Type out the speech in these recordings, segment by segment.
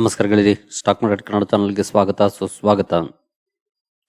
ನಮಸ್ಕಾರಗಳಿರಿ stock market Kannada ಚಾನಲ್ಗೆ ಸ್ವಾಗತ. ಸುಸ್ವಾಗತ.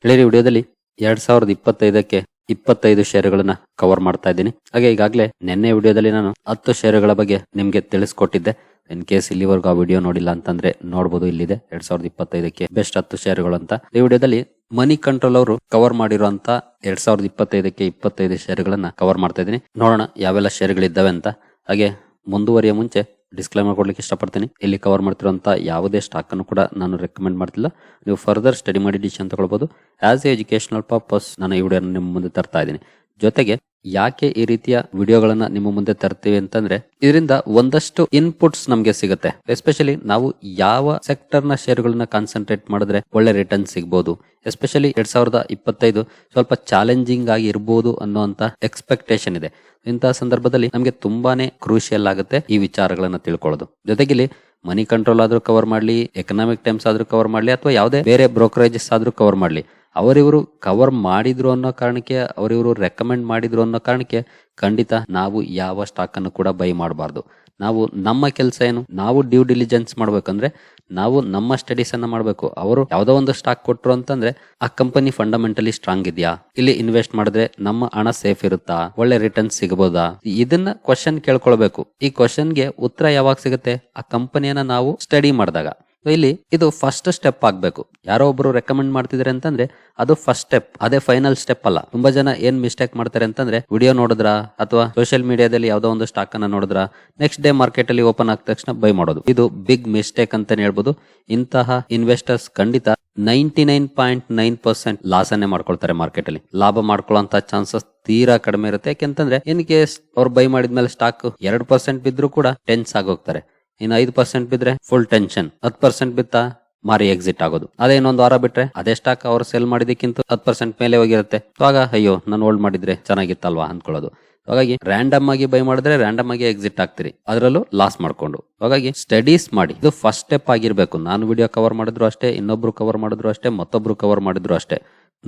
ಹೇಳಿರಿ ವಿಡಿಯೋದಲ್ಲಿ ಎರಡ್ ಸಾವಿರದ ಇಪ್ಪತ್ತೈದಕ್ಕೆ ಇಪ್ಪತ್ತೈದು ಷೇರುಗಳನ್ನ ಕವರ್ ಮಾಡ್ತಾ ಇದ್ದೀನಿ. ಹಾಗೆ ಈಗಾಗಲೇ ನಿನ್ನೆ ವಿಡಿಯೋದಲ್ಲಿ ನಾನು ಹತ್ತು ಷೇರುಗಳ ಬಗ್ಗೆ ನಿಮಗೆ ತಿಳಿಸ್ಕೊಟ್ಟಿದ್ದೆ. ಇನ್ ಕೇಸ್ ಇಲ್ಲಿವರೆಗೂ ಆ ವಿಡಿಯೋ ನೋಡಿಲ್ಲ ಅಂತಂದ್ರೆ ನೋಡಬಹುದು ಇಲ್ಲಿದೆ. ಎರಡ್ ಸಾವಿರದ ಇಪ್ಪತ್ತೈದಕ್ಕೆ ಬೆಸ್ಟ್ ಹತ್ತು ಷೇರುಗಳು ಅಂತ. ಈ ವಿಡಿಯೋದಲ್ಲಿ ಮನಿ ಕಂಟ್ರೋಲ್ ಅವರು ಕವರ್ ಮಾಡಿರುವಂತ ಎರಡ್ ಸಾವಿರದ ಇಪ್ಪತ್ತೈದಕ್ಕೆ ಇಪ್ಪತ್ತೈದು ಷೇರುಗಳನ್ನ ಕವರ್ ಮಾಡ್ತಾ ಇದ್ದೀನಿ. ನೋಡೋಣ ಯಾವೆಲ್ಲ ಷೇರುಗಳಿದ್ದಾವೆ ಅಂತ. ಹಾಗೆ ಮುಂದುವರಿಯ ಮುಂಚೆ ಡಿಸ್ಕ್ಲೈಮರ್ ಕೊಡ್ಲಿಕ್ಕೆ ಇಷ್ಟಪಡ್ತೀನಿ. ಇಲ್ಲಿ ಕವರ್ ಮಾಡ್ತಿರುವಂತ ಯಾವುದೇ ಸ್ಟಾಕ್ ಅನ್ನು ಕೂಡ ನಾನು ರೆಕಮೆಂಡ್ ಮಾಡ್ತಿಲ್ಲ. ನೀವು ಫರ್ದರ್ ಸ್ಟಡಿ ಮಾಡಿ ಡಿಸಿಷನ್ ತಗೊಳ್ಬಹುದು ಆಸ್ ಎ ಎಜುಕೇಶನಲ್ ಪರ್ಪಸ್ ನಾನು ಈ ವಿಡಿಯೋ ನಿಮ್ಮ ಮುಂದೆ ತರ್ತಾ ಇದ್ದೀನಿ. ಜೊತೆಗೆ ಯಾಕೆ ಈ ರೀತಿಯ ವಿಡಿಯೋಗಳನ್ನ ನಿಮ್ಮ ಮುಂದೆ ತರ್ತೀವಿ ಅಂತಂದ್ರೆ, ಇದರಿಂದ ಒಂದಷ್ಟು ಇನ್ಪುಟ್ಸ್ ನಮಗೆ ಸಿಗುತ್ತೆ. ಎಸ್ಪೆಷಲಿ ನಾವು ಯಾವ ಸೆಕ್ಟರ್ನ ಶೇರ್ಗಳನ್ನ ಕಾನ್ಸಂಟ್ರೇಟ್ ಮಾಡಿದ್ರೆ ಒಳ್ಳೆ ರಿಟರ್ನ್ ಸಿಗಬಹುದು ಎಸ್ಪೆಷಲಿ ಎರಡ್ ಸಾವಿರದ ಇಪ್ಪತ್ತೈದು ಸ್ವಲ್ಪ ಚಾಲೆಂಜಿಂಗ್ ಆಗಿ ಇರಬಹುದು ಅನ್ನೋಂತ ಎಕ್ಸ್ಪೆಕ್ಟೇಷನ್ ಇದೆ. ಇಂತಹ ಸಂದರ್ಭದಲ್ಲಿ ನಮಗೆ ತುಂಬಾನೇ ಕ್ರೂಷಿಯಲ್ ಆಗುತ್ತೆ ಈ ವಿಚಾರಗಳನ್ನ ತಿಳ್ಕೊಳ್ಳೋದು. ಜೊತೆಗೆ ಇಲ್ಲಿ ಮನಿ ಕಂಟ್ರೋಲ್ ಆದ್ರೂ ಕವರ್ ಮಾಡ್ಲಿ ಎಕನಾಮಿಕ್ ಟೈಮ್ಸ್ ಆದ್ರೂ ಕವರ್ ಮಾಡ್ಲಿ, ಅಥವಾ ಯಾವುದೇ ಬೇರೆ ಬ್ರೋಕರೇಜಸ್ ಆದ್ರೂ ಕವರ್ ಮಾಡ್ಲಿ. ಅವರಿವರು ಕವರ್ ಮಾಡಿದ್ರು ಅನ್ನೋ ಕಾರಣಕ್ಕೆ, ಅವರಿವರು ರೆಕಮೆಂಡ್ ಮಾಡಿದ್ರು ಅನ್ನೋ ಕಾರಣಕ್ಕೆ ಖಂಡಿತ ನಾವು ಯಾವ ಸ್ಟಾಕ್ ಅನ್ನು ಕೂಡ ಬೈ ಮಾಡಬಾರ್ದು. ನಾವು ನಮ್ಮ ಕೆಲಸ ಏನು? ನಾವು ಡ್ಯೂ ಡಿಲಿಜೆನ್ಸ್ ಮಾಡ್ಬೇಕಂದ್ರೆ ನಾವು ನಮ್ಮ ಸ್ಟಡೀಸ್ ಅನ್ನ ಮಾಡಬೇಕು. ಅವರು ಯಾವ್ದೋ ಒಂದು ಸ್ಟಾಕ್ ಕೊಟ್ರು ಅಂತಂದ್ರೆ, ಆ ಕಂಪನಿ ಫಂಡಮೆಂಟಲಿ ಸ್ಟ್ರಾಂಗ್ ಇದೆಯಾ? ಇಲ್ಲಿ ಇನ್ವೆಸ್ಟ್ ಮಾಡಿದ್ರೆ ನಮ್ಮ ಹಣ ಸೇಫ್ ಇರುತ್ತಾ? ಒಳ್ಳೆ ರಿಟರ್ನ್ ಸಿಗಬಹುದಾ ಇದನ್ನ ಕ್ವಶನ್ ಕೇಳ್ಕೊಳ್ಬೇಕು. ಈ ಕ್ವಶನ್ಗೆ ಉತ್ತರ ಯಾವಾಗ ಸಿಗುತ್ತೆ? ಆ ಕಂಪನಿಯನ್ನ ನಾವು ಸ್ಟಡಿ ಮಾಡಿದಾಗ. ಇಲ್ಲಿ ಇದು ಫಸ್ಟ್ ಸ್ಟೆಪ್ ಆಗ್ಬೇಕು. ಯಾರೋ ಒಬ್ರು ರೆಕಮೆಂಡ್ ಮಾಡ್ತಿದ್ದಾರೆ ಅಂತಂದ್ರೆ ಅದು ಫಸ್ಟ್ ಸ್ಟೆಪ್ ಅದೇ ಫೈನಲ್ ಸ್ಟೆಪ್ ಅಲ್ಲ. ತುಂಬಾ ಜನ ಏನ್ ಮಿಸ್ಟೇಕ್ ಮಾಡ್ತಾರೆ ಅಂತಂದ್ರೆ ವಿಡಿಯೋ ನೋಡಿದ್ರ ಅಥವಾ ಸೋಷಿಯಲ್ ಮೀಡಿಯಾದಲ್ಲಿ ಯಾವ್ದೋ ಒಂದು ಸ್ಟಾಕ್ ಅನ್ನ ನೋಡಿದ್ರ? ನೆಕ್ಸ್ಟ್ ಡೇ ಮಾರ್ಕೆಟ್ ಅಲ್ಲಿ ಓಪನ್ ಆದ ತಕ್ಷಣ ಬೈ ಮಾಡೋದು. ಇದು ಬಿಗ್ ಮಿಸ್ಟೇಕ್ ಅಂತಾನೆ ಹೇಳ್ಬೋದು. ಇಂತಹ ಇನ್ವೆಸ್ಟರ್ಸ್ ಖಂಡಿತ ninety nine point nine percent loss ಅನ್ನೇ ಮಾಡ್ಕೊಳ್ತಾರೆ ಮಾರ್ಕೆಟ್ ಅಲ್ಲಿ. ಲಾಭ ಮಾಡ್ಕೊಳ್ಳೋಂತ ಚಾನ್ಸಸ್ ತೀರಾ ಕಡಿಮೆ ಇರುತ್ತೆ. ಯಾಕೆಂತಂದ್ರೆ ಇನ್ ಕೇಸ್ ಅವ್ರು ಬೈ ಮಾಡಿದ್ಮೇಲೆ ಸ್ಟಾಕ್ ಎರಡು ಪರ್ಸೆಂಟ್ ಬಿದ್ರು ಕೂಡ ಟೆನ್ಸ್ ಆಗೋಗ್ತಾರೆ. ಇನ್ನು ಐದು ಪರ್ಸೆಂಟ್ ಬಿದ್ರೆ ಫುಲ್ ಟೆನ್ಷನ್ ಹತ್ತು ಪರ್ಸೆಂಟ್ ಬಿತ್ತಾ ಮಾರಿ ಎಕ್ಸಿಟ್ ಆಗೋದು. ಅದೇ ಇನ್ನೊಂದು ವಾರ ಬಿಟ್ರೆ ಅದೇ ಸ್ಟಾಕ್ ಅವ್ರು ಸೆಲ್ ಮಾಡಿದಕ್ಕಿಂತ ಹತ್ತು ಪರ್ಸೆಂಟ್ ಮೇಲೆ ಹೋಗಿರುತ್ತೆ. ಆಗ ಅಯ್ಯೋ, ನಾನು ಹೋಲ್ಡ್ ಮಾಡಿದ್ರೆ ಚೆನ್ನಾಗಿತ್ತಲ್ವಾ ಅಂದ್ಕೊಳ್ಳೋದು. ಹಾಗಾಗಿ ರ್ಯಾಂಡಮ್ ಆಗಿ ಬೈ ಮಾಡಿದ್ರೆ ರ್ಯಾಂಡಮ್ ಆಗಿ ಎಕ್ಸಿಟ್ ಆಗ್ತೀರಿ. ಅದರಲ್ಲೂ ಲಾಸ್ ಮಾಡ್ಕೊಂಡು. ಹಾಗಾಗಿ ಸ್ಟಡೀಸ್ ಮಾಡಿ. ಇದು ಫಸ್ಟ್ ಸ್ಟೆಪ್ ಆಗಿರ್ಬೇಕು. ನಾನು ವಿಡಿಯೋ ಕವರ್ ಮಾಡಿದ್ರು ಅಷ್ಟೇ, ಇನ್ನೊಬ್ರು ಕವರ್ ಮಾಡಿದ್ರು ಅಷ್ಟೇ, ಮತ್ತೊಬ್ರು ಕವರ್ ಮಾಡಿದ್ರು ಅಷ್ಟೇ.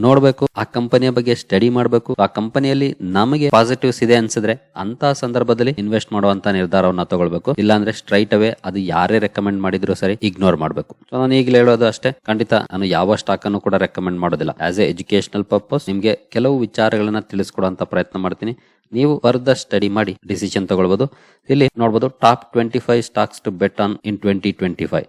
ನೋಡ್ಬೇಕು, ಆ ಕಂಪನಿಯ ಬಗ್ಗೆ ಸ್ಟಡಿ ಮಾಡಬೇಕು, ಆ ಕಂಪನಿಯಲ್ಲಿ ನಮಗೆ ಪಾಸಿಟಿವ್ಸ್ ಇದೆ ಅನ್ಸಿದ್ರೆ ಅಂತ ಸಂದರ್ಭದಲ್ಲಿ ಇನ್ವೆಸ್ಟ್ ಮಾಡುವಂತ ನಿರ್ಧಾರವನ್ನ ತಗೊಳ್ಬೇಕು. ಇಲ್ಲಾಂದ್ರೆ ಸ್ಟ್ರೈಟ್ ಅವೇ ಅದು ಯಾರೇ ರೆಕಮೆಂಡ್ ಮಾಡಿದ್ರು ಸರಿ ಇಗ್ನೋರ್ ಮಾಡಬೇಕು. ಸೊ ನಾನು ಈಗಲೇ ಹೇಳೋದು ಅಷ್ಟೇ, ಖಂಡಿತ ನಾನು ಯಾವ ಸ್ಟಾಕ್ ಅನ್ನು ಕೂಡ ರೆಕಮೆಂಡ್ ಮಾಡೋದಿಲ್ಲ. ಆಸ್ ಎ ಎಜುಕೇಶನಲ್ ಪರ್ಪಸ್ ನಿಮ್ಗೆ ಕೆಲವು ವಿಚಾರಗಳನ್ನ ತಿಳಿಸ್ಕೊಡುವಂತ ಪ್ರಯತ್ನ ಮಾಡ್ತೀನಿ. ನೀವು ಫರ್ದರ್ ಸ್ಟಡಿ ಮಾಡಿ ಡಿಸಿಷನ್ ತಗೊಳ್ಬಹುದು ಇಲ್ಲಿ ನೋಡಬಹುದು top twenty five stocks to bet on in twenty twenty five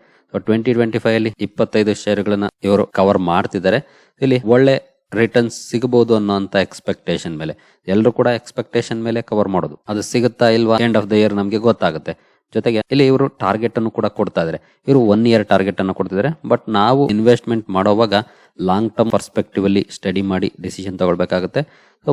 twenty twenty five ಅಲ್ಲಿ ಇಪ್ಪತ್ತೈದು ಶೇರ್ಗಳನ್ನ ಇವರು ಕವರ್ ಮಾಡ್ತಿದ್ದಾರೆ. ಇಲ್ಲಿ ಒಳ್ಳೆ ರಿಟರ್ನ್ಸ್ ಸಿಗಬಹುದು ಅನ್ನೋಂತ ಎಕ್ಸ್ಪೆಕ್ಟೇಷನ್ ಮೇಲೆ. ಎಲ್ಲರೂ ಕೂಡ ಎಕ್ಸ್ಪೆಕ್ಟೇಷನ್ ಮೇಲೆ ಕವರ್ ಮಾಡೋದು. ಅದು ಸಿಗುತ್ತಾ ಇಲ್ವಾ ಎಂಡ್ ಆಫ್ ದ ಇಯರ್ ನಮಗೆ ಗೊತ್ತಾಗುತ್ತೆ. ಜೊತೆಗೆ ಇಲ್ಲಿ ಇವರು ಟಾರ್ಗೆಟ್ ಅನ್ನು ಕೂಡ ಕೊಡ್ತಾ ಇದ್ದಾರೆ. ಇವರು ಒನ್ ಇಯರ್ ಟಾರ್ಗೆಟ್ ಅನ್ನು ಕೊಡ್ತಿದ್ದಾರೆ. ಬಟ್ ನಾವು ಇನ್ವೆಸ್ಟ್ಮೆಂಟ್ ಮಾಡೋವಾಗ ಲಾಂಗ್ ಟರ್ಮ್ ಪರ್ಸ್ಪೆಕ್ಟಿವ್ ಅಲ್ಲಿ ಸ್ಟಡಿ ಮಾಡಿ ಡಿಸಿಷನ್ ತಗೊಳ್ಬೇಕಾಗುತ್ತೆ.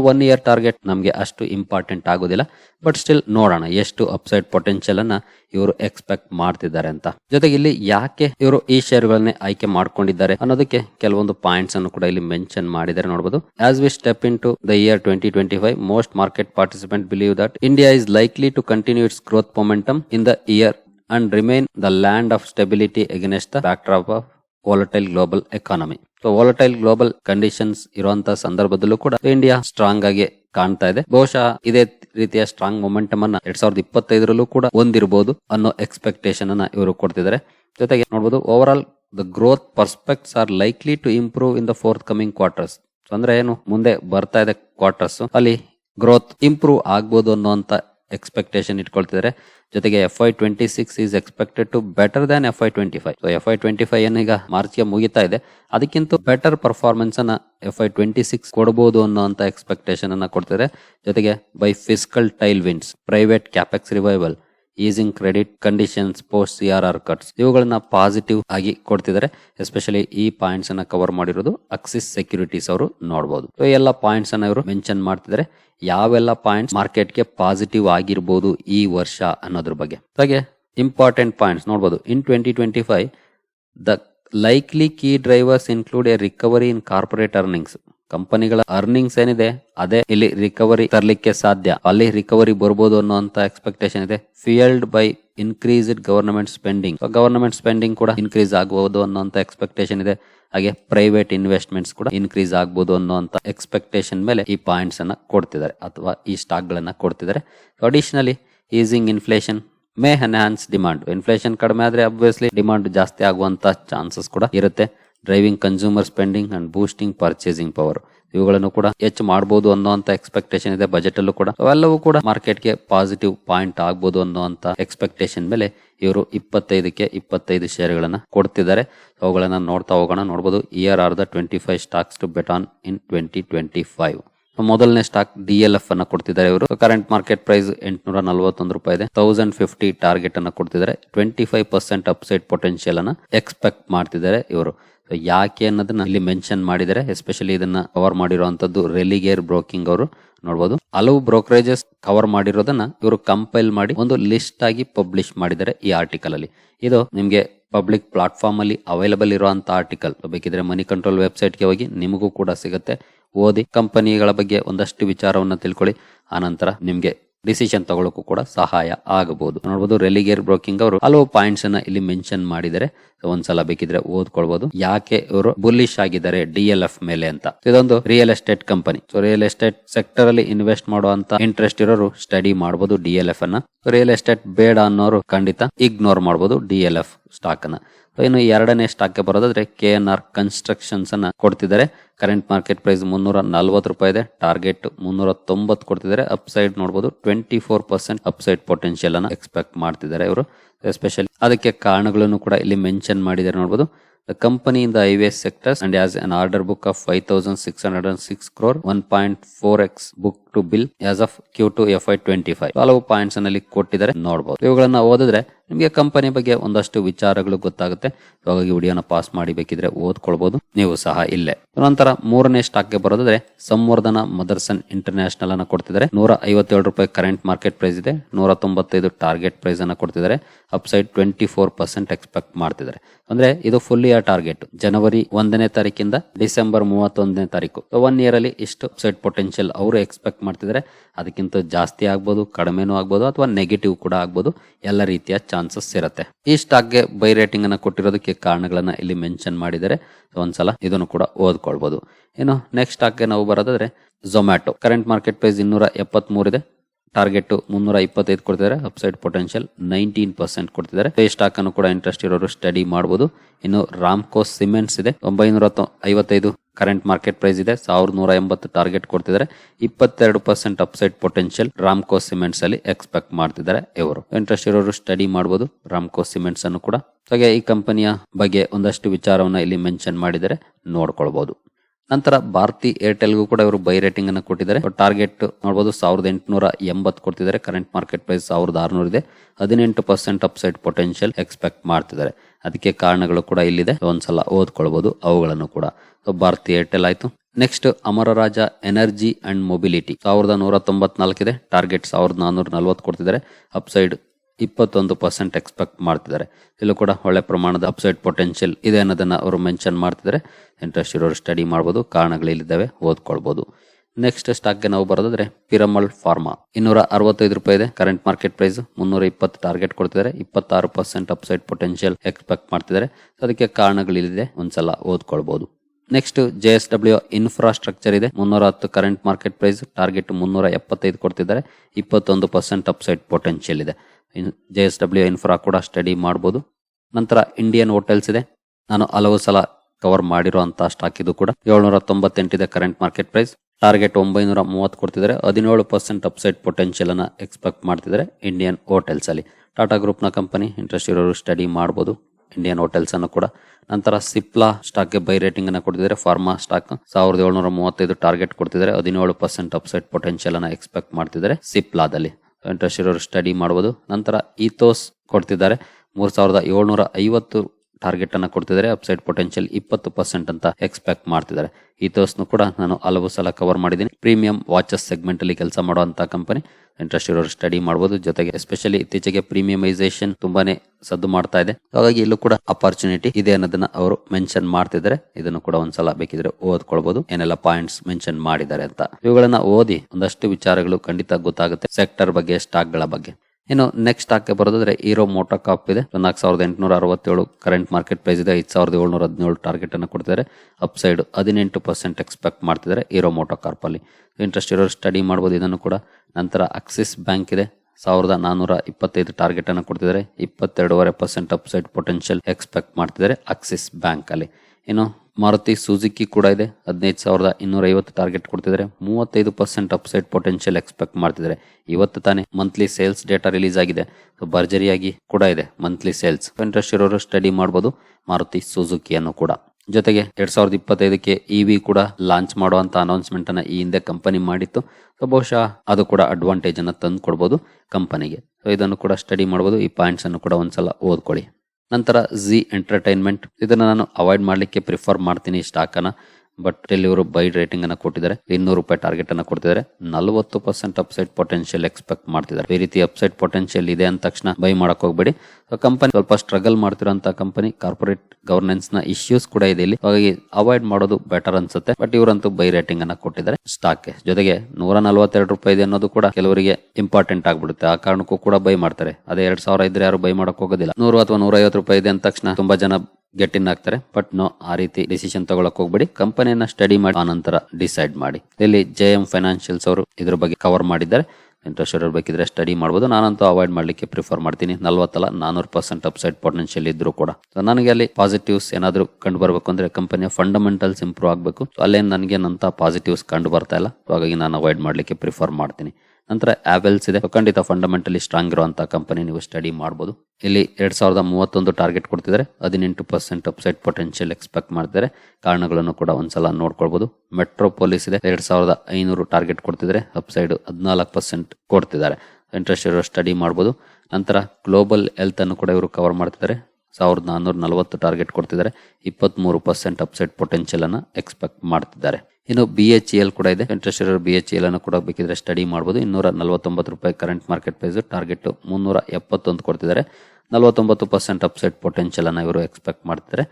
ಒನ್ ಇಯರ್ ಟಾರ್ಗೆಟ್ ನಮಗೆ ಅಷ್ಟು ಇಂಪಾರ್ಟೆಂಟ್ ಆಗೋದಿಲ್ಲ. ಬಟ್ ಸ್ಟಿಲ್ ನೋಡೋಣ, ಎಷ್ಟು ಅಪ್ಸೈಡ್ ಪೊಟೆನ್ಷಿಯಲ್ ಅನ್ನ ಇವರು ಎಕ್ಸ್ಪೆಕ್ಟ್ ಮಾಡ್ತಿದ್ದಾರೆ ಅಂತ. ಜೊತೆಗೆ ಇಲ್ಲಿ ಯಾಕೆ ಇವರು ಈ ಶೇರ್ಗಳನ್ನೇ ಆಯ್ಕೆ ಮಾಡ್ಕೊಂಡಿದ್ದಾರೆ ಅನ್ನೋದಕ್ಕೆ ಕೆಲವೊಂದು ಪಾಯಿಂಟ್ಸ್ ಅನ್ನು ಕೂಡ ಇಲ್ಲಿ ಮೆನ್ಷನ್ ಮಾಡಿದ್ದಾರೆ ನೋಡಬಹುದು as we step into the year twenty twenty five most market participant believe that India is likely to continue its growth momentum in the year and remain the land of stability against the backdrop of volatile global economy so volatile global conditions ಇರುವಂತಹ ಸಂದರ್ಭದಲ್ಲೂ ಕೂಡ India strong ಆಗಿ ಕಾಣ್ತಾ ಇದೆ. ಬಹುಶಃ ಇದೇ ರೀತಿಯ strong momentum ಅನ್ನ ಎರಡ್ ಸಾವಿರದ ಇಪ್ಪತ್ತೈದರಲ್ಲೂ ಕೂಡ ಹೊಂದಿರಬಹುದು ಅನ್ನೋ ಎಕ್ಸ್ಪೆಕ್ಟೇಷನ್ ಅನ್ನ ಇವರು ಕೊಡ್ತಿದ್ದಾರೆ. ಜೊತೆಗೆ ನೋಡಬಹುದು overall the growth prospects are likely to improve in the forthcoming quarters ಅಂದ್ರೆ ಏನು, ಮುಂದೆ ಬರ್ತಾ ಇದೆ ಕ್ವಾರ್ಟರ್ಸ್ ಅಲ್ಲಿ ಗ್ರೋತ್ ಇಂಪ್ರೂವ್ ಆಗ್ಬೋದು ಅನ್ನೋಂತ ಎಕ್ಸ್ಪೆಕ್ಟೇಷನ್ ಇಟ್ಕೊಳ್ತಿದ್ದಾರೆ ಜೊತೆಗೆ F Y twenty six is expected to better than F Y twenty five so F Y twenty five ಏನು ಈಗ ಮಾರ್ಚ್ಗೆ ಮುಗಿತಾ ಇದೆ. ಅದಕ್ಕಿಂತ ಬೆಟರ್ ಪರ್ಫಾರ್ಮೆನ್ಸ್ ಅನ್ನ ಎಫ್ ಐ ಟ್ವೆಂಟಿ ಸಿಕ್ಸ್ ಕೊಡಬಹುದು ಅನ್ನೋಂತ ಎಕ್ಸ್ಪೆಕ್ಟೇಷನ್ ಅನ್ನ ಕೊಡ್ತಿದ್ದಾರೆ ಜೊತೆಗೆ by fiscal tailwinds private capex revival easing credit, conditions, post, C R R cuts, ಇವುಗಳನ್ನ ಪಾಸಿಟಿವ್ ಆಗಿ ಕೊಡ್ತಿದ್ದಾರೆ. ಎಸ್ಪೆಷಲಿ ಈ ಪಾಯಿಂಟ್ಸ್ ಅನ್ನ ಕವರ್ ಮಾಡಿರೋದು ಅಕ್ಸಿಸ್ ಸೆಕ್ಯೂರಿಟೀಸ್ ಅವರು ನೋಡಬಹುದು ಸೊ ಎಲ್ಲ ಪಾಯಿಂಟ್ಸ್ ಅನ್ನ ಇವರು ಮೆನ್ಷನ್ ಮಾಡ್ತಿದ್ದಾರೆ. ಯಾವೆಲ್ಲ ಪಾಯಿಂಟ್ಸ್ ಮಾರ್ಕೆಟ್ಗೆ ಪಾಸಿಟಿವ್ ಆಗಿರ್ಬೋದು ಈ ವರ್ಷ ಅನ್ನೋದ್ರ ಬಗ್ಗೆ. ಹಾಗೆ ಇಂಪಾರ್ಟೆಂಟ್ ಪಾಯಿಂಟ್ಸ್ ನೋಡಬಹುದು in twenty twenty five the likely key drivers include a recovery in corporate earnings ಕಂಪನಿಗಳ ಅರ್ನಿಂಗ್ಸ್ ಏನಿದೆ, ಅದೇ ಇಲ್ಲಿ ರಿಕವರಿ ತರಲಿಕ್ಕೆ ಸಾಧ್ಯ. ಅಲ್ಲಿ ರಿಕವರಿ ಬರ್ಬೋದು ಅನ್ನೋಂತ ಎಕ್ಸ್ಪೆಕ್ಟೇಷನ್ ಇದೆ. Fuelled by increased government spending government spending ಕೂಡ ಇನ್ಕ್ರೀಸ್ ಆಗಬಹುದು ಅನ್ನೋಂತ ಎಕ್ಸ್ಪೆಕ್ಟೇಷನ್ ಇದೆ. ಹಾಗೆ ಪ್ರೈವೇಟ್ ಇನ್ವೆಸ್ಟ್ಮೆಂಟ್ಸ್ ಕೂಡ ಇನ್ಕ್ರೀಸ್ ಆಗ್ಬೋದು ಅನ್ನೋಂತ ಎಕ್ಸ್ಪೆಕ್ಟೇಷನ್ ಮೇಲೆ ಈ ಪಾಯಿಂಟ್ಸ್ ಅನ್ನ ಕೊಡ್ತಿದ್ದಾರೆ, ಅಥವಾ ಈ ಸ್ಟಾಕ್ ಗಳನ್ನ ಕೊಡ್ತಿದ್ದಾರೆ. Additionally easing inflation may enhance demand inflation ಕಡಿಮೆ ಆದ್ರೆ ಅಬ್ವಿಯಸ್ಲಿ ಡಿಮಾಂಡ್ ಜಾಸ್ತಿ ಆಗುವಂತ ಚಾನ್ಸಸ್ ಕೂಡ ಇರುತ್ತೆ. Driving consumer spending and boosting purchasing power ಇವುಗಳನ್ನು ಕೂಡ ಹೆಚ್ಚು ಮಾಡಬಹುದು ಅನ್ನೋಂತ ಎಕ್ಸ್ಪೆಕ್ಟೇಷನ್ ಇದೆ ಬಜೆಟ್ ಅಲ್ಲೂ ಕೂಡ. ಅವೆಲ್ಲವೂ ಕೂಡ ಮಾರ್ಕೆಟ್ಗೆ ಪಾಸಿಟಿವ್ ಪಾಯಿಂಟ್ ಆಗ್ಬೋದು ಅನ್ನೋಂತ ಎಕ್ಸ್ಪೆಕ್ಟೇಷನ್ ಮೇಲೆ ಇವರು ಇಪ್ಪತ್ತೈದಕ್ಕೆ ಇಪ್ಪತ್ತೈದು ಶೇರ್ಗಳನ್ನ ಕೊಡ್ತಿದ್ದಾರೆ. ಅವುಗಳನ್ನ ನೋಡ್ತಾ ಹೋಗೋಣ. ನೋಡಬಹುದು year are the twenty five stocks to bet on in twenty twenty five ಮೊದಲನೇ ಸ್ಟಾಕ್ ಡಿ ಎಲ್ ಎಫ್ ಅನ್ನ ಕೊಡ್ತಿದ್ದಾರೆ ಇವರು. ಕರೆಂಟ್ ಮಾರ್ಕೆಟ್ ಪ್ರೈಸ್ ಎಂಟುನೂರ ನಲವತ್ತೊಂದು ರೂಪಾಯಿ ಇದೆ ತೌಸಂಡ್ ಫಿಫ್ಟಿ ಟಾರ್ಗೆಟ್ ಅನ್ನ ಕೊಡ್ತಿದ್ದಾರೆ. Twenty five percent upside potential ಅನ್ನ ಎಕ್ಸ್ಪೆಕ್ಟ್ ಮಾಡ್ತಿದ್ದಾರೆ ಇವರು. ಯಾಕೆ ಅನ್ನೋದನ್ನ ಇಲ್ಲಿ ಮೆನ್ಷನ್ ಮಾಡಿದರೆ ಎಸ್ಪೆಷಲಿ ಇದನ್ನ ಕವರ್ ಮಾಡಿರುವಂತದ್ದು ರೆಲಿಗೇರ್ ಬ್ರೋಕಿಂಗ್ ಅವರು. ನೋಡಬಹುದು ಹಲವು ಬ್ರೋಕರೇಜಸ್ ಕವರ್ ಮಾಡಿರೋದನ್ನ ಇವರು ಕಂಪೈಲ್ ಮಾಡಿ ಒಂದು ಲಿಸ್ಟ್ ಆಗಿ ಪಬ್ಲಿಷ್ ಮಾಡಿದ್ದಾರೆ ಈ ಆರ್ಟಿಕಲ್ ಅಲ್ಲಿ. ಇದು ನಿಮ್ಗೆ ಪಬ್ಲಿಕ್ ಪ್ಲಾಟ್ಫಾರ್ಮ್ ಅಲ್ಲಿ ಅವೈಲಬಲ್ ಇರುವಂತ ಆರ್ಟಿಕಲ್ ಬೇಕಿದ್ರೆ ಮನಿ ಕಂಟ್ರೋಲ್ ವೆಬ್ಸೈಟ್ಗೆ ಹೋಗಿ ನಿಮಗೂ ಕೂಡ ಸಿಗುತ್ತೆ. ಓದಿ ಕಂಪನಿಗಳ ಬಗ್ಗೆ ಒಂದಷ್ಟು ವಿಚಾರವನ್ನ ತಿಳ್ಕೊಳ್ಳಿ. ಆನಂತರ ನಿಮ್ಗೆ ಡಿಸಿಷನ್ ತಗೊಳ್ಳೋಕು ಕೂಡ ಸಹಾಯ ಆಗಬಹುದು. ನೋಡಬಹುದು ರೆಲಿಗೇರ್ ಬ್ರೋಕಿಂಗ್ ಅವರು ಹಲವು ಪಾಯಿಂಟ್ಸ್ ಅನ್ನ ಇಲ್ಲಿ ಮೆನ್ಷನ್ ಮಾಡಿದರೆ, ಒಂದ್ಸಲ ಬೇಕಿದ್ರೆ ಓದ್ಕೊಳ್ಬಹುದು ಯಾಕೆ ಇವರು ಬುಲ್ಲಿಶ್ ಆಗಿದ್ದಾರೆ ಡಿ ಮೇಲೆ ಅಂತ. ಇದೊಂದು real estate company so real estate sector ಅಲ್ಲಿ ಇನ್ವೆಸ್ಟ್ ಮಾಡುವಂತ ಇಂಟ್ರೆಸ್ಟ್ ಇರೋರು ಸ್ಟಡಿ ಮಾಡಬಹುದು ಡಿ ಎಲ್ ಅನ್ನ. ರಿಯಲ್ ಎಸ್ಟೇಟ್ ಬೇಡ ಅನ್ನೋರು ಖಂಡಿತ ಇಗ್ನೋರ್ ಮಾಡಬಹುದು ಡಿ ಸ್ಟಾಕ್ ಅನ್ನ. ಇನ್ನು ಎರಡನೇ ಸ್ಟಾಕ್ಗೆ ಬರೋದಾದ್ರೆ ಕೆ ಎನ್ ಆರ್ ಕನ್ಸ್ಟ್ರಕ್ಷನ್ಸ್ ಅನ್ನ ಕೊಡ್ತಿದ್ದಾರೆ. ಕರೆಂಟ್ ಮಾರ್ಕೆಟ್ ಪ್ರೈಸ್ ಮುನ್ನೂರ ನಲ್ವತ್ತು ರೂಪಾಯಿ ಇದೆ. ಟಾರ್ಗೆಟ್ ಮುನ್ನೂರ ತೊಂಬತ್ತು ಕೊಡ್ತಿದ್ದಾರೆ. ಅಪ್ಸೈಡ್ ನೋಡಬಹುದು twenty four percent upside potential ಅನ್ನ ಎಕ್ಸ್ಪೆಕ್ಟ್ ಮಾಡ್ತಿದ್ದಾರೆ ಇವರು. ಎಸ್ಪೆಷಲಿ ಅದಕ್ಕೆ ಕಾರಣಗಳನ್ನು ಕೂಡ ಇಲ್ಲಿ ಮೆನ್ಷನ್ ಮಾಡಿದ್ದಾರೆ ನೋಡಬಹುದು The company in the and six and one point four X of 5,606 crore, 1.4x book to bill as of Q2 FY25. ಹಲವು ಪಾಯಿಂಟ್ಸ್ನಲ್ಲಿ ಕೊಟ್ಟಿದ್ದಾರೆ ನೋಡಬಹುದು ಇವುಗಳನ್ನ ಓದಿದ್ರೆ ನಿಮಗೆ ಕಂಪನಿ ಬಗ್ಗೆ ಒಂದಷ್ಟು ವಿಚಾರಗಳು ಗೊತ್ತಾಗುತ್ತೆ. ಹಾಗಾಗಿ ವಿಡಿಯೋನ ಪಾಸ್ ಮಾಡಿಬೇಕಿದ್ರೆ ಓದ್ಕೊಳ್ಬಹುದು ನೀವು ಸಹ ಇಲ್ಲೇ. ನಂತರ ಮೂರನೇ ಸ್ಟಾಕ್ಗೆ ಬರೋದಾದ್ರೆ ಸಂವರ್ಧನ ಮದರ್ಸನ್ ಇಂಟರ್ನ್ಯಾಷನಲ್ ಅನ್ನ ಕೊಡ್ತಿದ್ದಾರೆ. ನೂರ ಐವತ್ತೇಳು ರೂಪಾಯಿ ಕರೆಂಟ್ ಮಾರ್ಕೆಟ್ ಪ್ರೈಸ್ ಇದೆ. ನೂರ ತೊಂಬತ್ತೈದು ಟಾರ್ಗೆಟ್ ಪ್ರೈಸ್ ಅನ್ನ ಕೊಡ್ತಿದ್ದಾರೆ. Upside twenty four percent expect ಮಾಡ್ತಿದ್ದಾರೆ. ಅಂದ್ರೆ ಇದು ಫುಲ್ ಇಯರ್ ಟಾರ್ಗೆಟ್ ಜನವರಿ ಒಂದನೇ ತಾರೀಕಿಂದ ಡಿಸೆಂಬರ್ ಮೂವತ್ತೊಂದನೇ ತಾರೀಕು. ಒನ್ ಇಯರ್ ಅಲ್ಲಿ ಇಷ್ಟು ಅಪ್ಸೈಡ್ ಪೊಟೆನ್ಶಿಯಲ್ ಅವರು ಎಕ್ಸ್ಪೆಕ್ಟ್ ಮಾಡ್ತಿದ್ದಾರೆ ಅದಕ್ಕಿಂತ ಜಾಸ್ತಿ ಆಗ್ಬೋದು, ಕಡಿಮೆನೂ ಆಗ್ಬೋದು, ಅಥವಾ ನೆಗೆಟಿವ್ ಕೂಡ ಆಗ್ಬೋದು, ಎಲ್ಲ ರೀತಿಯ ಚಾನ್ಸಸ್ ಇರುತ್ತೆ. ಈ ಸ್ಟಾಕ್ಗೆ ಬೈ ರೇಟಿಂಗ್ ಅನ್ನ ಕೊಟ್ಟಿರೋದಕ್ಕೆ ಕಾರಣಗಳನ್ನ ಇಲ್ಲಿ ಮೆನ್ಷನ್ ಮಾಡಿದ್ದಾರೆ. So, ಒಂದ್ಸಲ ಇದನ್ನು ಕೂಡ ಓದ್ಕೊಳ್ಬಹುದು ಇನ್ನು ನೆಕ್ಸ್ಟ್ ಸ್ಟಾಕ್ಗೆ ನಾವು ಬರೋದಾದ್ರೆ ಝೊಮ್ಯಾಟೊ ಕರೆಂಟ್ ಮಾರ್ಕೆಟ್ ಪ್ರೈಸ್ ಇನ್ನೂರ ಎಪ್ಪತ್ತ್ ಇದೆ. ಟಾರ್ಗೆಟ್ ಮುನ್ನೂರ ಇಪ್ಪತ್ತೈದು ಕೊಡ್ತಿದ್ದಾರೆ. ಅಪ್ಸೈಡ್ ಪೊಟೆನ್ಷಿಯಲ್ ನೈನ್ಟೀನ್ ಪರ್ಸೆಂಟ್ ಕೊಡ್ತಿದ್ದಾರೆ. ಈ ಸ್ಟಾಕ್ ಅನ್ನು ಕೂಡ ಇಂಟ್ರೆಸ್ಟ್ ಇರೋರು ಸ್ಟಡಿ ಮಾಡಬಹುದು ಇನ್ನು ರಾಮ್ಕೋ ಸಿಮೆಂಟ್ಸ್ ಇದೆ. ಒಂಬೈನೂರ ಐವತ್ತೈದು ಕರೆಂಟ್ ಮಾರ್ಕೆಟ್ ಪ್ರೈಸ್ ಇದೆ. ಸಾವಿರದ ನೂರ ಎಂಬತ್ತು ಟಾರ್ಗೆಟ್ ಕೊಡ್ತಿದ್ದಾರೆ. ಇಪ್ಪತ್ತೆರಡು percent upside potential Ramco cements ಅಲ್ಲಿ ಎಕ್ಸ್ಪೆಕ್ಟ್ ಮಾಡ್ತಿದ್ದಾರೆ ಇವರು. ಇಂಟ್ರೆಸ್ಟ್ ಇರೋರು ಸ್ಟಡಿ ಮಾಡಬಹುದು ರಾಮ್ಕೋ ಸಿಮೆಂಟ್ಸ್ ಅನ್ನು ಕೂಡ. ಹಾಗೆ ಈ ಕಂಪನಿಯ ಬಗ್ಗೆ ಒಂದಷ್ಟು ವಿಚಾರವನ್ನ ಇಲ್ಲಿ ಮೆನ್ಷನ್ ಮಾಡಿದರೆ ನೋಡ್ಕೊಳ್ಬಹುದು ನಂತರ ಭಾರತಿ ಏರ್ಟೆಲ್ಗೂ ಕೂಡ ಇವರು ಬೈ ರೇಟಿಂಗ್ ಅನ್ನು ಕೊಟ್ಟಿದ್ದಾರೆ. ಟಾರ್ಗೆಟ್ ನೋಡಬಹುದು ಸಾವಿರದ ಎಂಟುನೂರ ಎಂಬತ್ತು ಕೊಡ್ತಿದ್ದಾರೆ. ಕರೆಂಟ್ ಮಾರ್ಕೆಟ್ ಪ್ರೈಸ್ ಸಾವಿರದ ಆರುನೂರ ಇದೆ. ಹದಿನೆಂಟು ಪರ್ಸೆಂಟ್ ಅಪ್ಸೈಡ್ ಪೊಟೆನ್ಷಿಯಲ್ ಎಕ್ಸ್ಪೆಕ್ಟ್ ಮಾಡ್ತಿದ್ದಾರೆ. ಅದಕ್ಕೆ ಕಾರಣಗಳು ಕೂಡ ಇಲ್ಲಿದೆ. ಒಂದ್ಸಲ ಓದ್ಕೊಳ್ಬಹುದು ಅವುಗಳನ್ನು ಕೂಡ. ಭಾರತಿ ಏರ್ಟೆಲ್ ಆಯ್ತು. Next Amara Raja energy and mobility. ಸಾವಿರದ ನೂರ ತೊಂಬತ್ನಾಲ್ಕಿದೆ ಟಾರ್ಗೆಟ್ ಸಾವಿರದ ನಾನ್ನೂರ ನಲ್ವತ್ತು ಕೊಡ್ತಿದ್ದಾರೆ. ಅಪ್ಸೈಡ್ ಇಪ್ಪತ್ತೊಂದು ಪರ್ಸೆಂಟ್ ಎಕ್ಸ್ಪೆಕ್ಟ್ ಮಾಡ್ತಿದ್ದಾರೆ. ಇಲ್ಲೂ ಕೂಡ ಒಳ್ಳೆ ಪ್ರಮಾಣದ ಅಪ್ಸೈಡ್ ಪೊಟೆನ್ಷಿಯಲ್ ಇದೆ ಅನ್ನೋದನ್ನ ಅವರು ಮೆನ್ಷನ್ ಮಾಡ್ತಿದ್ದಾರೆ. ಇಂಟ್ರೆಸ್ಟ್ ಇರೋರು ಸ್ಟಡಿ ಮಾಡ್ಬೋದು, ಕಾರಣಗಳು ಇಲ್ಲಿದ್ದಾವೆ ಓದ್ಕೊಳ್ಬಹುದು ನೆಕ್ಸ್ಟ್ ಸ್ಟಾಕ್ಗೆ ನಾವು ಬರೋದಾದ್ರೆ ಪಿರಮಲ್ ಫಾರ್ಮಾ ಇನ್ನೂರ ಅರವತ್ತೈದು ರೂಪಾಯಿ ಇದೆ ಕರೆಂಟ್ ಮಾರ್ಕೆಟ್ ಪ್ರೈಸ್ ಮುನ್ನೂರ ಇಪ್ಪತ್ತು ಟಾರ್ಗೆಟ್ ಕೊಡ್ತಿದ್ದಾರೆ. ಇಪ್ಪತ್ತಾರು ಪರ್ಸೆಂಟ್ ಅಪ್ಸೈಡ್ ಪೊಟೆನ್ಷಿಯಲ್ ಎಕ್ಸ್ಪೆಕ್ಟ್ ಮಾಡ್ತಿದ್ದಾರೆ. ಅದಕ್ಕೆ ಕಾರಣಗಳಿದೆ ಒಂದ್ಸಲ ಓದ್ಕೊಳ್ಬಹುದು next J S W infrastructure ಇದೆ. ಮುನ್ನೂರ ಹತ್ತು ಕರೆಂಟ್ ಮಾರ್ಕೆಟ್ ಪ್ರೈಸ್ ಟಾರ್ಗೆಟ್ ಮುನ್ನೂರ ಎಪ್ಪತ್ತೈದು ಕೊಡ್ತಿದ್ದಾರೆ. ಇಪ್ಪತ್ತೊಂದು ಪರ್ಸೆಂಟ್ ಅಪ್ಸೈಡ್ ಪೊಟೆನ್ಷಿಯಲ್ ಇದೆ. ಜೆ ಎಸ್ ಡಬ್ಲ್ಯೂ ಇನ್ಫ್ರಾ ಕೂಡ ಸ್ಟಡಿ ಮಾಡ್ಬೋದು. ನಂತರ ಇಂಡಿಯನ್ ಹೋಟೆಲ್ಸ್ ಇದೆ. ನಾನು ಹಲವು ಸಲ ಕವರ್ ಮಾಡಿರುವಂತಹ ಸ್ಟಾಕ್ ಇದು ಕೂಡ. ಏಳ್ನೂರ ತೊಂಬತ್ತೆಂಟಿದೆ ಕರೆಂಟ್ ಮಾರ್ಕೆಟ್ ಪ್ರೈಸ್ ಟಾರ್ಗೆಟ್ ಒಂಬೈನೂರ ಮೂವತ್ತು ಕೊಡ್ತಿದ್ದಾರೆ. ಹದಿನೇಳು ಪರ್ಸೆಂಟ್ ಅಪ್ಸೈಡ್ ಪೊಟೆನ್ಷಿಯಲ್ ಅನ್ನ ಎಕ್ಸ್ಪೆಕ್ಟ್ ಮಾಡ್ತಿದ್ದಾರೆ ಇಂಡಿಯನ್ ಹೋಟೆಲ್ಸ್ ಅಲ್ಲಿ. ಟಾಟಾ ಗ್ರೂಪ್ನ ಕಂಪನಿ ಇಂಟ್ರೆಸ್ಟ್ ಇರೋರು ಸ್ಟಡಿ ಮಾಡಬಹುದು ಇಂಡಿಯನ್ ಹೋಟೆಲ್ಸ್ ಅನ್ನು ಕೂಡ. ನಂತರ ಸಿಪ್ಲಾ ಸ್ಟಾಕ್ಗೆ ಬೈ ರೇಟಿಂಗ್ ಅನ್ನು ಕೊಡ್ತಿದ್ದಾರೆ. ಫಾರ್ಮಾ ಸ್ಟಾಕ್ ಸಾವಿರದ ಏಳ್ನೂರ ಮೂವತ್ತೈದು ಟಾರ್ಗೆಟ್ ಕೊಡ್ತಿದ್ದಾರೆ. ಹದಿನೇಳು ಪರ್ಸೆಂಟ್ ಅಪ್ಸೈಡ್ ಪೊಟೆನ್ಷಿಯಲ್ ಅನ್ನ ಎಕ್ಸ್ಪೆಕ್ಟ್ ಮಾಡ್ತಿದ್ದಾರೆ ಸಿಪ್ಲಾದಲ್ಲಿ ಇಂಟ್ರೆಸ್ಟ್ ಇರೋರು ಸ್ಟಡಿ ಮಾಡ್ಬೋದು. ನಂತರ ಈತೋಸ್ ಕೊಡ್ತಿದ್ದಾರೆ. ಮೂರು ಸಾವಿರದ ಏಳ್ನೂರ ಐವತ್ತು ಟಾರ್ಗೆಟ್ ಅನ್ನ ಕೊಡ್ತಿದ್ದಾರೆ ಅಪ್ಸೈಡ್ ಪೊಟೆನ್ಶಿಯಲ್ ಇಪ್ಪತ್ತು ಪರ್ಸೆಂಟ್ ಅಂತ ಎಕ್ಸ್ಪೆಕ್ಟ್ ಮಾಡ್ತಿದ್ದಾರೆ ಈಥೋಸ್ನು ಕೂಡ ನಾನು ಹಲವು ಸಲ ಕವರ್ ಮಾಡಿದ್ದೀನಿ. ಪ್ರೀಮಿಯಂ ವಾಚಸ್ ಸೆಗ್ಮೆಂಟ್ ಅಲ್ಲಿ ಕೆಲಸ ಮಾಡುವಂತ ಕಂಪನಿ ಇಂಟ್ರೆಸ್ಟ್ ಇರೋರು ಸ್ಟಡಿ ಮಾಡಬಹುದು ಜೊತೆಗೆ ಎಸ್ಪೆಷಲಿ ಇತ್ತೀಚೆಗೆ ಪ್ರೀಮಿಯಮೈಸೇಷನ್ ತುಂಬಾನೇ ಸದ್ದು ಮಾಡ್ತಾ ಇದೆ. ಹಾಗಾಗಿ ಇಲ್ಲೂ ಕೂಡ ಅಪರ್ಚುನಿಟಿ ಇದೆ ಅನ್ನೋದನ್ನ ಅವರು ಮೆನ್ಷನ್ ಮಾಡ್ತಿದ್ದಾರೆ ಇದನ್ನು ಕೂಡ ಒಂದ್ಸಲ ಬೇಕಿದ್ರೆ ಓದ್ಕೊಳ್ಬಹುದು ಏನೆಲ್ಲ ಪಾಯಿಂಟ್ಸ್ ಮೆನ್ಷನ್ ಮಾಡಿದ್ದಾರೆ ಅಂತ. ಇವುಗಳನ್ನ ಓದಿ ಒಂದಷ್ಟು ವಿಚಾರಗಳು ಖಂಡಿತ ಗೊತ್ತಾಗುತ್ತೆ. ಸೆಕ್ಟರ್ ಬಗ್ಗೆ ಸ್ಟಾಕ್ಗಳ ಬಗ್ಗೆ. ಇನ್ನು ನೆಕ್ಸ್ಟ್ ಹಾಕಿ ಬರೋದಾದ್ರೆ ಹೀರೋ ಮೋಟೋ ಕಾಪ್ ಇದೆ. ನಾಲ್ಕು ಸಾವಿರದ ಎಂಟುನೂರ ಅರವತ್ತೇಳು ಕರೆಂಟ್ ಮಾರ್ಕೆಟ್ ಪ್ರೈಸ್ ಇದೆ. ಐದು ಸಾವಿರದ ಏಳ್ನೂರ ಹದಿನೇಳು ಟಾರ್ಗೆಟ್ ಅನ್ನು ಕೊಡ್ತಿದ್ದಾರೆ. ಅಪ್ಸೈಡ್ ಹದಿನೆಂಟು ಪರ್ಸೆಂಟ್ ಎಕ್ಸ್ಪೆಕ್ಟ್ ಮಾಡ್ತಿದ್ದಾರೆ ಹೀರೋ ಮೋಟೋ ಕಾರ್ಪ್ ಅಲ್ಲಿ. ಇಂಟ್ರೆಸ್ಟ್ ಇರೋರು ಸ್ಟಡಿ ಮಾಡ್ಬೋದು ಇದನ್ನು ಕೂಡ. ನಂತರ ಆಕ್ಸಿಸ್ ಬ್ಯಾಂಕ್ ಇದೆ. ಸಾವಿರದ ನಾನೂರ ಇಪ್ಪತ್ತೈದು ಟಾರ್ಗೆಟ್ ಅನ್ನು ಕೊಡ್ತಿದ್ದಾರೆ. ಇಪ್ಪತ್ತೆರಡೂವರೆ ಪರ್ಸೆಂಟ್ ಅಪ್ಸೈಡ್ ಪೊಟೆನ್ಷಿಯಲ್ ಎಕ್ಸ್ಪೆಕ್ಟ್ ಮಾಡ್ತಿದ್ದಾರೆ ಆಕ್ಸಿಸ್ ಬ್ಯಾಂಕ್ ಅಲ್ಲಿ. ಇನ್ನು ಮಾರುತಿ ಸುಜುಕಿ ಕೂಡ ಇದೆ. ಹದಿನೈದು ಸಾವಿರದ ಇನ್ನೂರ ಐವತ್ತು ಟಾರ್ಗೆಟ್ ಕೊಡ್ತಿದ್ದಾರೆ. ಮೂವತ್ತೈದು ಪರ್ಸೆಂಟ್ ಅಪ್ಸೈಡ್ ಪೊಟೆನ್ಷಿಯಲ್ ಎಕ್ಸ್ಪೆಕ್ಟ್ ಮಾಡ್ತಿದ್ದಾರೆ. ಇವತ್ತು ತಾನೇ ಮಂತ್ಲಿ ಸೇಲ್ಸ್ ಡೇಟಾ ರಿಲೀಸ್ ಆಗಿದೆ. ಸೊ ಭರ್ಜರಿಯಾಗಿ ಕೂಡ ಇದೆ ಮಂತ್ಲಿ ಸೇಲ್ಸ್ ಇಂಟ್ರೆಸ್ಟ್ ಇರೋರು ಸ್ಟಡಿ ಮಾಡಬಹುದು ಮಾರುತಿ ಸುಜುಕಿಯನ್ನು ಕೂಡ. ಜೊತೆಗೆ ಎರಡ್ ಸಾವಿರದ ಇಪ್ಪತ್ತೈದಕ್ಕೆ ಇವಿ ಕೂಡ ಲಾಂಚ್ ಮಾಡುವಂತ ಅನೌನ್ಸ್ಮೆಂಟ್ ಅನ್ನ ಈ ಹಿಂದೆ ಕಂಪನಿ ಮಾಡಿತ್ತು. ಸೊ ಬಹುಶಃ ಅದು ಕೂಡ ಅಡ್ವಾಂಟೇಜ್ ಅನ್ನ ತಂದು ಕೊಡ್ಬೋದು ಕಂಪನಿಗೆ ಸೊ ಇದನ್ನು ಕೂಡ ಸ್ಟಡಿ ಮಾಡಬಹುದು ಈ ಪಾಯಿಂಟ್ಸ್ ಅನ್ನು ಕೂಡ ಒಂದ್ಸಲ ಓದ್ಕೊಳ್ಳಿ. ನಂತರ ಜಿ ಎಂಟರ್ಟೈನ್ಮೆಂಟ್. ಇದನ್ನ ನಾನು ಅವಾಯ್ಡ್ ಮಾಡಲಿಕ್ಕೆ ಪ್ರಿಫರ್ ಮಾಡ್ತೀನಿ ಸ್ಟಾಕನ್ನು ಬಟ್ ಇಲ್ಲಿ ಇವರು ಬೈ ರೇಟಿಂಗ್ ಅನ್ನ ಕೊಟ್ಟಿದ್ದಾರೆ. ಇನ್ನೂರು ರೂಪಾಯಿ ಟಾರ್ಗೆಟ್ ಅನ್ನ ಕೊಡ್ತಿದ್ದಾರೆ. ನಲವತ್ತು ಪರ್ಸೆಂಟ್ ಅಪ್ಸೈಡ್ ಪೊಟೆನ್ಷಿಯಲ್ ಎಕ್ಸ್ಪೆಕ್ಟ್ ಮಾಡ್ತಿದ್ದಾರೆ. ಈ ರೀತಿ ಅಪ್ಸೈಡ್ ಪೊಟೆನ್ಷಿಯಲ್ ಇದೆ ಅಂದ ತಕ್ಷಣ ಬೈ ಮಾಡಕ್ ಹೋಗ್ಬೇಡಿ. ಕಂಪನಿ ಸ್ವಲ್ಪ ಸ್ಟ್ರಗಲ್ ಮಾಡ್ತಿರೋಂತ ಕಂಪನಿ ಕಾರ್ಪೊರೇಟ್ ಗವರ್ನೆನ್ಸ್ನ ಇಶ್ಯೂಸ್ ಕೂಡ ಇದೆ ಇಲ್ಲಿ. ಹಾಗಾಗಿ ಅವಾಯ್ಡ್ ಮಾಡೋದು ಬೆಟರ್ ಅನ್ಸುತ್ತೆ. ಬಟ್ ಇವರಂತೂ ಬೈ ರೇಟಿಂಗ್ ಅನ್ನ ಕೊಟ್ಟಿದ್ದಾರೆ. ಸ್ಟಾಕ್ ಜೊತೆಗೆ ನೂರ ನಲವತ್ತೆರಡು ರೂಪಾಯಿ ಇದೆ ಅನ್ನೋದು ಕೂಡ ಕೆಲವರಿಗೆ ಇಂಪಾರ್ಟೆಂಟ್ ಆಗ್ಬಿಡುತ್ತೆ. ಆ ಕಾರಣಕ್ಕೂ ಕೂಡ ಬೈ ಮಾಡ್ತಾರೆ. ಅದೇ ಎರಡ್ ಸಾವಿರ ಇದ್ರೆ ಯಾರು ಬೈ ಮಾಡಕ್ ಹೋಗೋದಿಲ್ಲ. ನೂರು ಅಥವಾ ನೂರ ಐವತ್ತು ರೂಪಾಯಿ ಇದೆ ಅಂದ ತಕ್ಷಣ ತುಂಬಾ ಜನ ಗೆಟ್ ಇನ್ ಆಗ್ತಾರೆ. ಬಟ್ ನೋ ಆ ರೀತಿ ಡಿಸಿಷನ್ ತಗೊಳಕ್ ಹೋಗ್ಬೇಡಿ. ಕಂಪನಿಯನ್ನ ಸ್ಟಡಿ ಮಾಡಿ ಆನಂತರ ಡಿಸೈಡ್ ಮಾಡಿ. ಇಲ್ಲಿ ಜೆ ಎಂ ಫೈನಾನ್ಷಿಯಲ್ಸ್ ಅವರು ಇದ್ರ ಬಗ್ಗೆ ಕವರ್ ಮಾಡಿದ್ದಾರೆ. ಇಂಟ್ರೆಸ್ಟ್ ಬೇಕಿದ್ರೆ ಸ್ಟಡಿ ಮಾಡ್ಬೋದು. ನಾನಂತೂ ಅವಾಯ್ಡ್ ಮಾಡಲಿಕ್ಕೆ ಪ್ರಿಫರ್ ಮಾಡ್ತೀನಿ. ನಲ್ವತ್ತಲ್ಲ, ನಾನೂರು ಪರ್ಸೆಂಟ್ ಅಪ್ಸೈಡ್ ಪೊಟೆನ್ಷಿಯಲ್ ಇದ್ರು ಕೂಡ. ನನಗೆ ಅಲ್ಲಿ ಪಾಸಿಟಿವ್ಸ್ ಏನಾದರೂ ಕಂಡು ಬರಬೇಕು ಅಂದ್ರೆ ಕಂಪನಿಯ ಫಂಡಮೆಂಟಲ್ಸ್ ಇಂಪ್ರೂವ್ ಆಗಬೇಕು. ಅಲ್ಲೇನು ನನಗೆ ನಂತ ಪಾಸಿಟಿವ್ಸ್ ಕಂಡು ಬರ್ತಾ ಇಲ್ಲ ಹಾಗಾಗಿ ನಾನು ಅವಾಯ್ಡ್ ಮಾಡಲಿಕ್ಕೆ ಪ್ರಿಫರ್ ಮಾಡ್ತೀನಿ. ನಂತರ ಆವೆಲ್ಸ್ ಇದೆ. ಖಂಡಿತ ಫಂಡಮೆಂಟಲಿ ಸ್ಟ್ರಾಂಗ್ ಇರುವಂತಹ ಕಂಪನಿ ನೀವು ಸ್ಟಡಿ ಮಾಡಬಹುದು ಇಲ್ಲಿ ಎರಡ್ ಸಾವಿರದ ಮೂವತ್ತೊಂದು ಟಾರ್ಗೆಟ್ ಕೊಡ್ತಿದ್ದಾರೆ. ಹದಿನೆಂಟು ಪರ್ಸೆಂಟ್ ಅಪ್ಸೈಡ್ ಪೊಟೆನ್ಷಿಯಲ್ ಎಕ್ಸ್ಪೆಕ್ಟ್ ಮಾಡ್ತಿದ್ದಾರೆ. ಕಾರಣಗಳನ್ನು ಕೂಡ ಒಂದ್ಸಲ ನೋಡ್ಕೊಳ್ಬಹುದು ಮೆಟ್ರೋ ಪೊಲೀಸ್ ಇದೆ. ಎರಡ್ ಸಾವಿರದ ಐನೂರು ಟಾರ್ಗೆಟ್ ಕೊಡ್ತಿದ್ದಾರೆ. ಅಪ್ಸೈಡ್ ಹದಿನಾಲ್ಕು ಪರ್ಸೆಂಟ್ ಕೊಡ್ತಿದ್ದಾರೆ. ಇಂಟ್ರೆಸ್ಟ್ ಇರೋ ಸ್ಟಡಿ ಮಾಡಬಹುದು ನಂತರ ಗ್ಲೋಬಲ್ ಹೆಲ್ತ್ ಅನ್ನು ಕೂಡ ಇವರು ಕವರ್ ಮಾಡ್ತಿದ್ದಾರೆ. ಸಾವಿರದ ನಾನ್ನೂರ ನಲವತ್ತು ಟಾರ್ಗೆಟ್ ಕೊಡ್ತಿದ್ದಾರೆ. ಇಪ್ಪತ್ಮೂರು ಪರ್ಸೆಂಟ್ ಅಪ್ಸೈಡ್ ಪೊಟೆನ್ಷಿಯಲ್ ಅನ್ನು ಎಕ್ಸ್ಪೆಕ್ಟ್ ಮಾಡ್ತಿದ್ದಾರೆ. ಇನ್ನು ಬಿ ಎಚ್ ಎಲ್ ಕೂಡ ಇದೆ. ಇಂಟ್ರೆಸ್ಟ್ ಇರೋ ಬಿ ಎಚ್ ಎಲ್ ಅನ್ನು ಕೂಡ ಬೇಕಿದ್ರೆ ಸ್ಟಡಿ ಮಾಡಬಹುದು ಇನ್ನೂರ ನಲವತ್ತೊಂಬತ್ತು ರೂಪಾಯಿ ಕರೆಂಟ್ ಮಾರ್ಕೆಟ್ ಪ್ರೈಸ್ ಟಾರ್ಗೆಟ್ ಮುನ್ನೂರ ಎಪ್ಪತ್ತೊಂದು ಕೊಡ್ತಿದ್ದಾರೆ. ನಲವತ್ತೊಂಬತ್ತು ಪರ್ಸೆಂಟ್ ಅಪ್ಸೈಡ್ ಪೊಟೆನ್ಷಿಯಲ್ ಅನ್ನು ಇವರು ಎಕ್ಸ್ಪೆಕ್ಟ್ ಮಾಡ್ತಿದ್ದಾರೆ.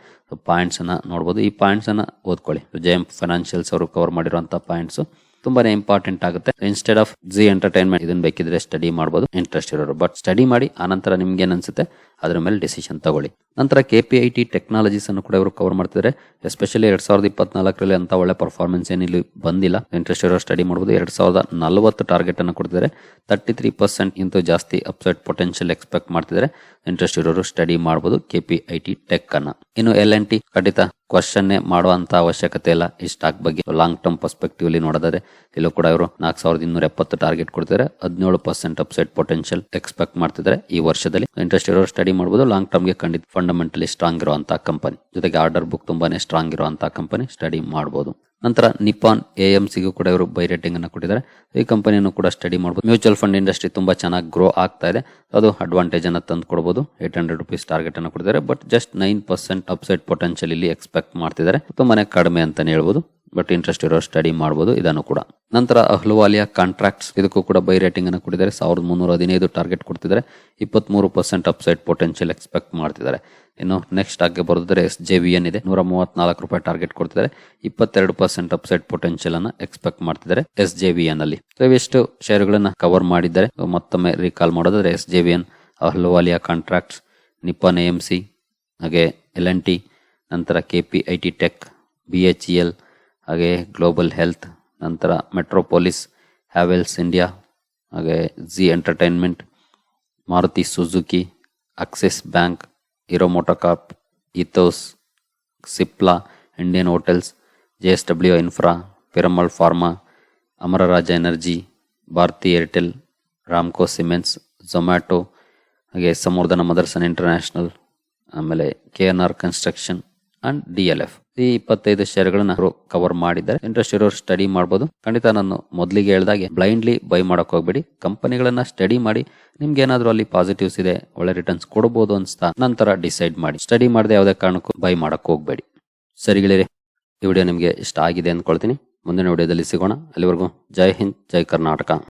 ಪಾಯಿಂಟ್ಸ್ ಅನ್ನ ನೋಡಬಹುದು ಈ ಪಾಯಿಂಟ್ಸ್ ಅನ್ನ ಓದ್ಕೊಳ್ಳಿ. ಜೆ ಎಂ ಫೈನಾನ್ಷಿಯಲ್ಸ್ ಅವರು ಕವರ್ ಮಾಡಿರುವಂತಹ ಪಾಯಿಂಟ್ಸ್ ತುಂಬಾನೇ ಇಂಪಾರ್ಟೆಂಟ್ ಆಗುತ್ತೆ. ಇನ್ಸ್ಟೆಡ್ ಆಫ್ ಜಿ ಎಂಟರ್ಟೈನ್ಮೆಂಟ್ ಇದನ್ನ ಬೇಕಿದ್ರೆ ಸ್ಟಡಿ ಮಾಡಬಹುದು ಇಂಟ್ರೆಸ್ಟ್ ಇರೋರು. ಬಟ್ ಸ್ಟಡಿ ಮಾಡಿ, ಆನಂತರ ನಿಮ್ಗೆ ಏನ್ ಅನ್ಸುತ್ತೆ? ಅದ್ರ ಮೇಲೆ ಡಿಸಿಷನ್ ತಗೊಳ್ಳಿ. ನಂತರ K P I T technologies ಅನ್ನು ಕೂಡ ಇವರು ಕವರ್ ಮಾಡ್ತಿದ್ದಾರೆ. ಎಸ್ಪೆಷಲಿ ಎರಡ್ ಸಾವಿರದ ಇಪ್ಪತ್ನಾಲ್ಕರಲ್ಲಿ ಅಂತ ಒಳ್ಳೆ ಪರ್ಫಾರ್ಮೆನ್ಸ್ ಏನಿಲ್ಲಿ ಬಂದಿಲ್ಲ. ಇಂಟ್ರೆಸ್ಟ್ ಇರೋ ಸ್ಟಡಿ ಮಾಡಬಹುದು ಎರಡ್ ಸಾವಿರದ ನಲವತ್ತು ಟಾರ್ಗೆಟ್ ಅನ್ನು ಕೊಡ್ತಿದ್ದಾರೆ. ತರ್ಟಿ ತ್ರೀ ಪರ್ಸೆಂಟ್ ಇಂತ ಜಾಸ್ತಿ ಅಪ್ಸೈಡ್ ಪೊಟೆನ್ಷಿಯಲ್ ಎಕ್ಸ್ಪೆಕ್ಟ್ ಮಾಡ್ತಿದ್ದಾರೆ. ಇಂಟ್ರೆಸ್ಟ್ ಇರೋರು ಸ್ಟಡಿ ಮಾಡಬಹುದು K P I T tech ಅನ್ನ. ಇನ್ನು ಎಲ್ ಎನ್ ಟಿ ಖಂಡಿತ ಕ್ವಶನ್ ಮಾಡುವಂತ ಅವಶ್ಯಕತೆ ಇಲ್ಲ. ಈ ಸ್ಟಾಕ್ ಬಗ್ಗೆ ಲಾಂಗ್ ಟರ್ಮ್ ಪರ್ಸ್ಪೆಕ್ಟಿವ್ ಅಲ್ಲಿ ನೋಡೋದಾದ್ರೆ ಇಲ್ಲೂ ಕೂಡ ಇವರು ನಾಲ್ಕು ಸಾವಿರದ ಇನ್ನೂರ ಎಪ್ಪತ್ತು ಟಾರ್ಗೆಟ್ ಕೊಡ್ತಿದ್ದಾರೆ. ಹದಿನೇಳು ಪರ್ಸೆಂಟ್ ಅಪ್ಸೈಡ್ ಪೊಟೆನ್ಷಿಯಲ್ ಎಕ್ಸ್ಪೆಕ್ಟ್ ಮಾಡ್ತಿದ್ದಾರೆ ಈ ವರ್ಷದಲ್ಲಿ. ಇಂಟ್ರೆಸ್ಟ್ ಇರೋರು ಸ್ಟಡಿ ಮಾಡಬಹುದು ಲಾಂಗ್ ಟರ್ಮ್ಗೆ ಖಂಡಿತ ಫಂಡಮೆಂಟಲಿ ಸ್ಟ್ರಾಂಗ್ ಇರುವಂತಹ ಕಂಪನಿ ಜೊತೆಗೆ ಆರ್ಡರ್ ಬುಕ್ ತುಂಬಾನೇ ಸ್ಟ್ರಾಂಗ್ ಇರುವಂತಹ ಕಂಪನಿ ಸ್ಟಡಿ ಮಾಡಬಹುದು ನಂತರ ನಿಪಾನ್ ಎ ಎಂ ಕೂಡ ಇವರು ಬೈ ರೇಟಿಂಗ್ ಅನ್ನು ಕೊಟ್ಟಿದ್ದಾರೆ. ಈ ಕಂಪನಿಯನ್ನು ಕೂಡ ಸ್ಟಡಿ ಮಾಡಬಹುದು ಮ್ಯೂಚುವಲ್ ಫಂಡ್ ಇಂಡಸ್ಟ್ರಿ ತುಂಬಾ ಚೆನ್ನಾಗಿ ಗ್ರೋ ಆಗ್ತಾ ಇದೆ. ಅದು ಅಡ್ವಾಂಟೇಜ್ ಅನ್ನು ತಂದು ಕೊಡಬಹುದು ಏಟ್ ಹಂಡ್ರೆಡ್ ರುಪೀಸ್ ಟಾರ್ಗೆಟ್ ಅನ್ನು ಕೊಟ್ಟಿದ್ದಾರೆ. But just nine percent upside potential ಇಲ್ಲಿ ಎಕ್ಸ್ಪೆಕ್ಟ್ ಮಾಡ್ತಿದ್ದಾರೆ. ತುಂಬಾನೇ ಕಡಿಮೆ ಅಂತಾನೆ ಹೇಳ್ಬೋದು. ಬಟ್ ಇಂಟ್ರೆಸ್ಟ್ ಇರೋ ಸ್ಟಡಿ ಮಾಡಬಹುದು ಇದನ್ನು ಕೂಡ. ನಂತರ ಅಹ್ಲುವಾಲಿಯಾ ಕಾಂಟ್ರಾಕ್ಟ್ಸ್ ಇದಕ್ಕೂ ಕೂಡ ಬೈ ರೇಟಿಂಗ್ ಅನ್ನು ಕೊಟ್ಟಿದ್ದಾರೆ. ಸಾವಿರದ ಮುನ್ನೂರ ಹದಿನೈದು ಟಾರ್ಗೆಟ್ ಕೊಡ್ತಿದ್ದಾರೆ. ಇಪ್ಪತ್ಮೂರು ಪರ್ಸೆಂಟ್ ಅಪ್ಸೈಡ್ ಪೊಟೆನ್ಷಿಯಲ್ ಎಕ್ಸ್ಪೆಕ್ಟ್ ಮಾಡ್ತಿದ್ದಾರೆ. ಇನ್ನು ನೆಕ್ಸ್ಟ್ ಆಗಿ ಬರೋದ್ರೆ ಎಸ್ ಜೆ ವಿ ಎನ್ ಇದೆ. ನೂರ ಮೂವತ್ನಾಲ್ಕು ರೂಪಾಯಿ ಟಾರ್ಗೆಟ್ ಕೊಡ್ತಿದ್ದಾರೆ. ಇಪ್ಪತ್ತೆರಡು ಪರ್ಸೆಂಟ್ ಅಪ್ಸೈಡ್ ಪೊಟೆನ್ಷಿಯಲ್ ಅನ್ನು ಎಕ್ಸ್ಪೆಕ್ಟ್ ಮಾಡ್ತಿದ್ದಾರೆ ಎಸ್ ಜೆ ವಿ ಎನ್ ಅಲ್ಲಿ. ಸೊ ಶೇರುಗಳನ್ನ ಕವರ್ ಮಾಡಿದ್ದಾರೆ. ಮತ್ತೊಮ್ಮೆ ರೀಕಾಲ್ ಮಾಡೋದಾದ್ರೆ S J V N Ahluwalia contracts Nippon A M C ಹಾಗೆ ಎಲ್ ಎನ್ ಟಿ ನಂತರ K P I T tech B H E L ಹಾಗೆ ಗ್ಲೋಬಲ್ ಹೆಲ್ತ್ ನಂತರ Metropolis Havells India ಹಾಗೆ Zee entertainment Maruti Suzuki Axis bank Hero MotoCorp Ethos Cipla Indian hotels J S W infra Piramal pharma Amara Raja energy Bharti Airtel Ramco cements Zomato ಹಾಗೆ Samvardhana Motherson international ಆಮೇಲೆ K N R construction and D L F ಈ ಇಪ್ಪತ್ತೈದು ಶೇರ್ಗಳನ್ನ cover ಮಾಡಿದ್ದಾರೆ. Interest ಇರೋರು study ಮಾಡಬಹುದು ಖಂಡಿತ ನಾನು ಮೊದಲಿಗೆ ಹೇಳ್ದಾಗೆ ಬ್ಲೈಂಡ್ಲಿ ಬೈ ಮಾಡಕ್ ಹೋಗ್ಬೇಡಿ. ಕಂಪನಿಗಳನ್ನ ಸ್ಟಡಿ ಮಾಡಿ ನಿಮ್ಗೆ ಏನಾದ್ರೂ ಅಲ್ಲಿ ಪಾಸಿಟಿವ್ಸ್ ಇದೆ, ಒಳ್ಳೆ ರಿಟರ್ನ್ಸ್ ಕೊಡಬಹುದು ಅನ್ಸ್ತಾ ನಂತರ ಡಿಸೈಡ್ ಮಾಡಿ. ಸ್ಟಡಿ ಮಾಡದೆ ಯಾವುದೇ ಕಾರಣಕ್ಕೂ ಬೈ ಮಾಡಕ್ ಹೋಗ್ಬೇಡಿ. ಸರಿಗಳಿರಿ ಈ ವಿಡಿಯೋ ನಿಮಗೆ ಇಷ್ಟ ಆಗಿದೆ ಅಂದ್ಕೊಳ್ತೀನಿ. ಮುಂದಿನ ವಿಡಿಯೋದಲ್ಲಿ ಸಿಗೋಣ. ಅಲ್ಲಿವರೆಗೂ ಜೈ ಹಿಂದ್, ಜೈ ಕರ್ನಾಟಕ.